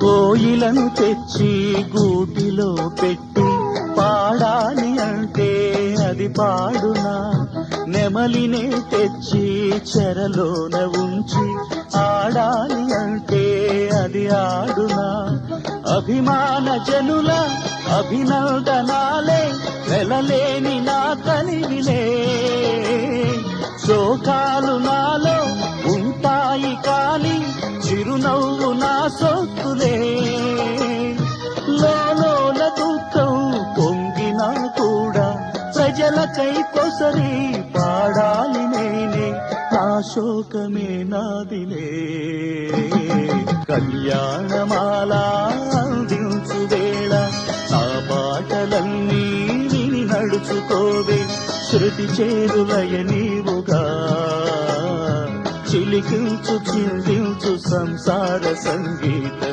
కోయిలను తెచ్చి గూటిలో పెట్టి పాడాలి అంటే అది పాడునా. నెమలినే తెచ్చి చెరలోన ఉంచి ఆడాలి అంటే అది ఆడునా. అభిమాన జనుల అభినందనాలే వెలలేని నా కలివిలే శోకాలు నాలో ఉంటాయి కానీ చిరునవ్వు నా ప్రజలకై కొసరి పాడాలి నేనే నా శోకమే నాదిలే. కళ్యాణమాల అందించు వేళ నా పాటలన్నీ విని నడుచుకోవే శృతి చేరులయ నీవుగా. చిలికించు చిందించు సంసార సంగీత